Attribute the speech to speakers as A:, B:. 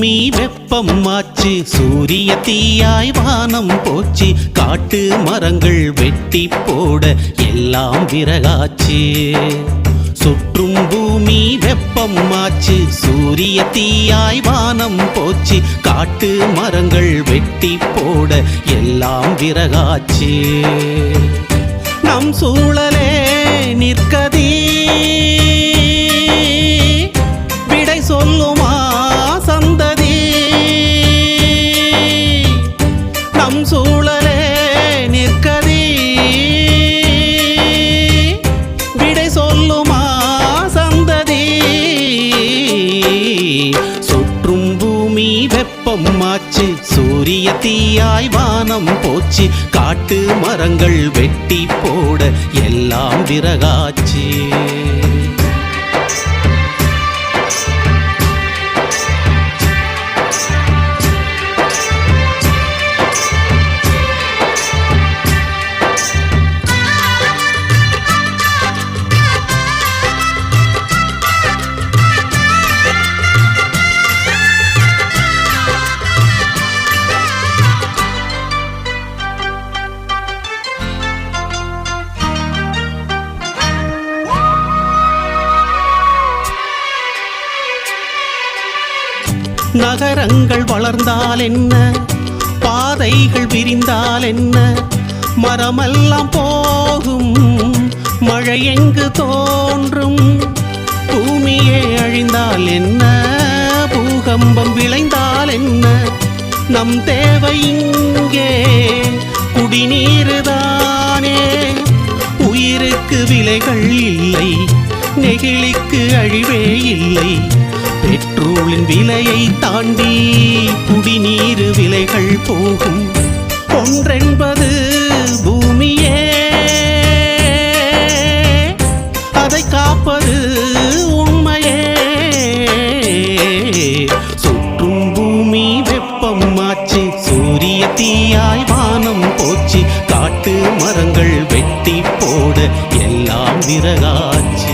A: பூமி வெப்பம் மாச்சு சூரிய தீயாய் வானம் போச்சு காட்டு மரங்கள் வெட்டி போட எல்லாம் விறகாச்சு சுற்றும் பூமி வெப்பம் மாச்சு சூரிய தீயாய் வானம் போச்சு காட்டு மரங்கள் வெட்டி போட எல்லாம் விறகாச்சு நம் சூழலே நிற்கதீ சுற்றும் பூமி வெப்பம் மாச்சு சூரிய தீயாய் வானம் போச்சு. காட்டு மரங்கள் வெட்டி போட எல்லாம் விறகாச்சு. நகரங்கள் வளர்ந்தால் என்ன? பாதைகள் விரிந்தால் என்ன? மரமெல்லாம் போகும் மழை எங்கு தோன்றும்? பூமியே அழிந்தால் என்ன? பூகம்பம் விளைந்தால் என்ன? நம் தேவை இங்கே குடிநீருதானே உயிருக்கு விலைகள் இல்லை நெகிழிக்கு அழிவே இல்லை. பெட்ரோலின் விலையை தாண்டி குடிநீர் விலைகள் போகும். ஒன்றென்பது பூமியே. அதை காப்பது உண்மையே. சுற்றும் பூமி வெப்பம் மாச்சு சூரிய தீயாய் வானம் போச்சு காட்டு மரங்கள் வெட்டி போட எல்லாம் விறகாச்சு